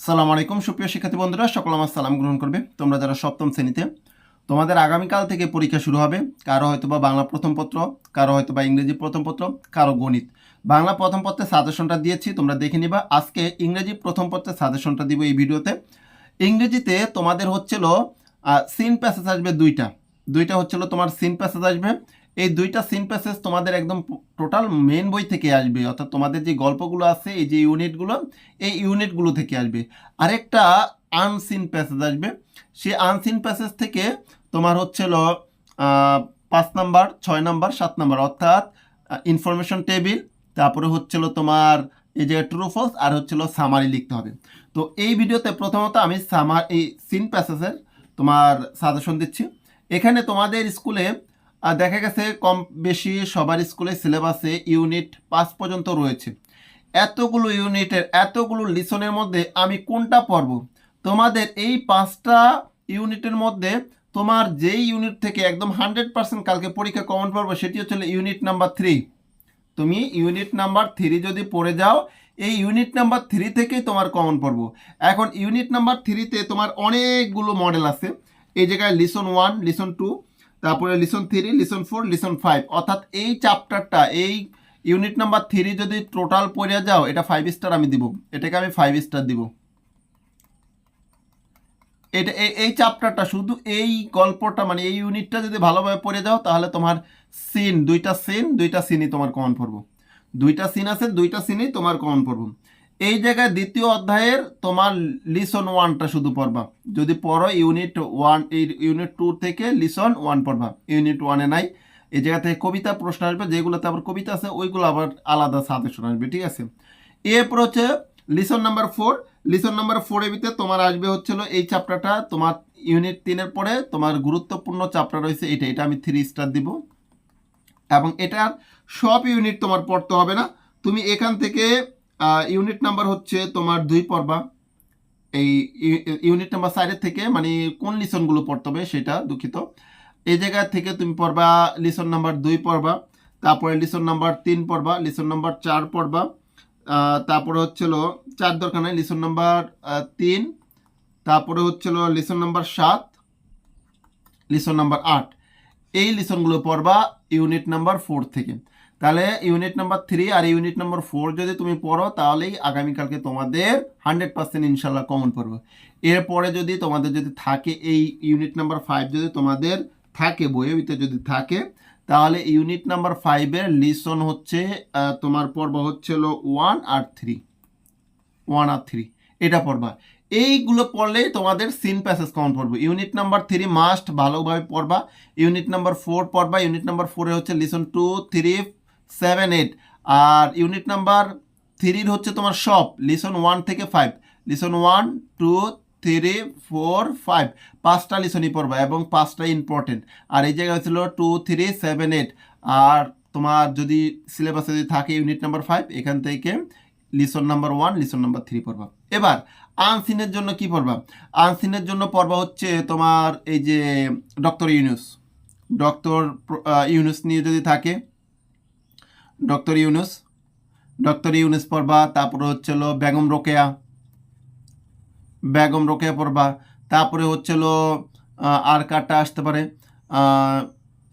সালাম আলাইকুম, সুপ্রিয় শিক্ষার্থী বন্ধুরা, সকল আমার সালাম গ্রহণ করবে। তোমরা যারা সপ্তম শ্রেণীতে, তোমাদের আগামীকাল থেকে পরীক্ষা শুরু হবে। কারও হয়তো বা বাংলা প্রথম পত্র, কারও হয়তো বা ইংরেজি প্রথম পত্র, কারও গণিত। বাংলা প্রথম পত্রের সাজেশনটা দিয়েছি, তোমরা দেখে নিবা। আজকে ইংরেজি প্রথম পত্রের সাজেশনটা দিব এই ভিডিওতে। ইংরেজিতে তোমাদের হচ্ছিল সিন প্যাসেজ আসবে দুইটা। দুইটা হচ্ছিল তোমার সিন প্যাসেজ আসবে এই দুইটা সিন প্যাসেজ তোমাদের একদম টোটাল মেন বই থেকে আসবে। অর্থাৎ তোমাদের যে গল্পগুলো আছে এই যে ইউনিটগুলো এই ইউনিটগুলো থেকে আসবে। আরেকটা আনসিন প্যাসেজ আসবে। সে আনসিন প্যাসেজ থেকে তোমার হচ্ছিল আহ, পাঁচ নাম্বার ছয় নাম্বার সাত নাম্বার। অর্থাৎ ইনফরমেশন টেবিল তারপরে হচ্ছিল তোমার এই যে ট্রু ফলস আর হচ্ছিল সামারি লিখতে হবে। তো এই ভিডিওতে প্রথমত আমি সামার এই সিন প্যাসেজের তোমার সাজেশন দিচ্ছি। এখানে তোমাদের স্কুলে আহ, দেখা গেছে কম বেশি সবার স্কুলে সিলেবাসে ইউনিট পাঁচ পর্যন্ত রয়েছে। এতগুলো ইউনিটের এতগুলো লিসনের মধ্যে আমি কোনটা পড়ব? তোমাদের এই পাঁচটা ইউনিটের মধ্যে তোমার যেই ইউনিট থেকে একদম হান্ড্রেড পার্সেন্ট কালকে পরীক্ষা কমন পড়ব সেটি হচ্ছে ইউনিট নাম্বার থ্রি। তুমি ইউনিট নাম্বার থ্রি যদি পড়ে যাও এই ইউনিট নাম্বার থ্রি থেকেই তোমার কমন পড়ব। এখন ইউনিট নাম্বার থ্রিতে তোমার অনেকগুলো মডেল আছে। এই জায়গায় লিসন ওয়ান লিসন টু তারপরে lesson three lesson four lesson five অর্থাৎ এই চ্যাপ্টারটা এই ইউনিট নাম্বার থ্রি যদি টোটাল পড়ে যাও, এটা ফাইভ স্টার আমি দিব। এটাকে আমি ফাইভ স্টার দিব। এটা এই- এই চ্যাপ্টারটা শুধু এই গল্পটা মানে এই ইউনিটটা যদি ভালোভাবে পড়ে যাও, তাহলে তোমার সিন দুইটা সিন দুইটা সিনই তোমার কমন পড়ব। দুইটা সিন আছে, দুইটা সিনই তোমার কমন পড়ব। এই জায়গায় দ্বিতীয় অধ্যায়ের তোমার লিসন ওয়ানটা শুধু পড়বা। যদি পড়ো ইউনিট ওয়ান এই ইউনিট টু থেকে লিসন ওয়ান পড়বা। ইউনিট ওয়ানে নাই, এই জায়গা থেকে কবিতা প্রশ্ন আসবে, যেগুলোতে আবার কবিতা আছে, ওইগুলো আবার আলাদা সাজেশন আসবে, ঠিক আছে? এরপর হচ্ছে lesson number four lesson number ফোরের ভিতরে তোমার আসবে হচ্ছিল এই চ্যাপ্টারটা তোমার ইউনিট তিনের পরে তোমার গুরুত্বপূর্ণ চ্যাপ্টার রয়েছে এটা এটা আমি থ্রি স্টার দিব। এবং এটার সব ইউনিট তোমার পড়তে হবে না। তুমি এখান থেকে ইউনিট নাম্বার হচ্ছে তোমার দুই পর্বা। এই ইউনিট নাম্বার সাইডের থেকে মানে কোন লিসনগুলো পড়তে হবে সেটা দুঃখিত। এই জায়গা থেকে তুমি পড়বা লিসন নাম্বার দুই পড়বা তারপরে লিসন নাম্বার তিন পড়বা লিসন নাম্বার চার পড়বা তারপরে হচ্ছিল চার দরকার নাই লিসন নাম্বার তিন, তারপরে হচ্ছিল লিসন নাম্বার সাত লিসন নাম্বার আট। এই লিসনগুলো পড়বা ইউনিট নাম্বার ফোর থেকে। তাহলে ইউনিট নাম্বার থ্রি আর ইউনিট নাম্বার ফোর যদি তুমি পড়ো, তাহলেই আগামীকালকে তোমাদের হান্ড্রেড পার্সেন্ট ইনশাল্লাহ কমন পড়বে। এরপরে যদি তোমাদের যদি থাকে এই ইউনিট নাম্বার ফাইভ যদি তোমাদের থাকে, বইয়ের ভিতরে যদি থাকে, তাহলে ইউনিট নাম্বার ফাইভের লিসন হচ্ছে তোমার পর্ব হচ্ছিল ওয়ান আর থ্রি ওয়ান আর থ্রি এটা পড়বা। এইগুলো পড়লেই তোমাদের সিন প্যাসেজ কমন পড়বে। ইউনিট নাম্বার থ্রি মাস্ট ভালোভাবে পড়বা। ইউনিট নাম্বার ফোর পড়বা। ইউনিট নাম্বার ফোরে হচ্ছে lesson two three seven eight আর ইউনিট নাম্বার থ্রির হচ্ছে তোমার সব লিসন ওয়ান থেকে five lesson one two three four five পাঁচটা লিসনই পড়বা এবং পাঁচটা ইম্পর্টেন্ট আর এই জায়গায় হচ্ছিল টু থ্রি সেভেন এইট আর তোমার যদি সিলেবাসে যদি থাকে ইউনিট নাম্বার ফাইভ এখান থেকে lesson number one lesson number three পড়বা। এবার আনসিনের জন্য কি পড়বা? আনসিনের জন্য পড়বা হচ্ছে তোমার এই যে ডক্টর ইউনুস ডক্টর ইউনুস নিয়ে যদি থাকে ডক্টর ইউনুস। ডক্টর ইউনুস পড়বা, তারপরে হচ্ছিল বেগম রোকেয়া। বেগম রোকেয়া পড়বা, তারপরে হচ্ছিল আর কারটা আসতে পারে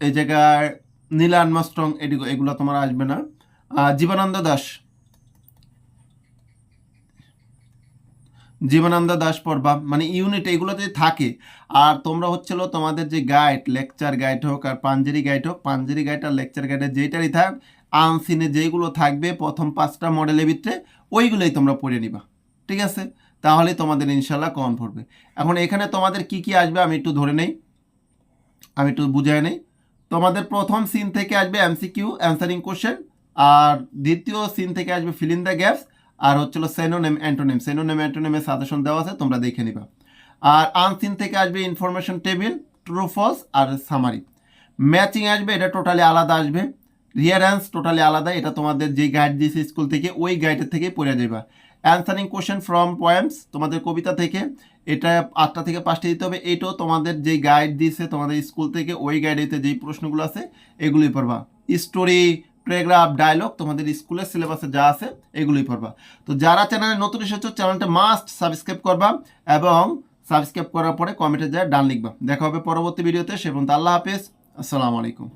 এই জায়গায় নীলান মাস্ট্রং এগুলো এগুলো তোমার আসবে না। জীবনানন্দ দাস। জীবনানন্দ দাস পড়বা মানে ইউনিট এগুলো যদি থাকে। আর তোমরা হচ্ছিল তোমাদের যে গাইড, লেকচার গাইড হোক আর পাঞ্জেরি গাইড হোক, পাঞ্জেরি গাইড আর লেকচার গাইডে যেইটারই থাক আনসিনে যেইগুলো থাকবে প্রথম পাঁচটা মডেলের ভিতরে ওইগুলোই তোমরা পড়ে নিবা। ঠিক আছে? তাহলে তোমাদের ইনশাল্লাহ কম পড়বে। এখন এখানে তোমাদের কি কি আসবে আমি একটু ধরে নেই। আমি একটু বুঝাই নেই। তোমাদের প্রথম সিন থেকে আসবে এমসিকিউ অ্যান্সারিং কোশ্চেন আর দ্বিতীয় সিন থেকে আসবে ফিল দ্য গ্যাপস আর হচ্ছিল সেনোনেম অ্যান্টোনেম সেনোনেম অ্যান্টোনেমের সাজেশন দেওয়া আছে, তোমরা দেখে নিবা। আর আনসিন থেকে আসবে ইনফরমেশন টেবিল ট্রু ফলস আর সামারি ম্যাচিং আসবে, এটা টোটালি আলাদা আসবে। রিয়ারেন্স টোটালি আলাদা, এটা তোমাদের যে গাইড দিয়েছে স্কুল থেকে, ওই গাইডের থেকে পড়ে যাবা অ্যান্সারিং কোশ্চেন ফ্রম পয়েমস তোমাদের কবিতা থেকে, এটা আটটা থেকে পাঁচটা দিতে হবে। এটাও তোমাদের যে গাইড দিয়েছে তোমাদের স্কুল থেকে, ওই গাইডেতে যেই প্রশ্নগুলো আছে, এগুলোই পড়বা। স্টোরি প্যারাগ্রাফ ডায়লগ তোমাদের স্কুলের সিলেবাসে যা আছে, এগুলোই পড়বা। তো যারা চ্যানেলে নতুন এসেছ চ্যানেলটা মাস্ট সাবস্ক্রাইব করবা এবং সাবস্ক্রাইব করার পরে কমেন্টে যা ডান লিখবা। দেখা হবে পরবর্তী ভিডিওতে সে পর্যন্ত আল্লাহ হাফেজ। আসসালামু আলাইকুম।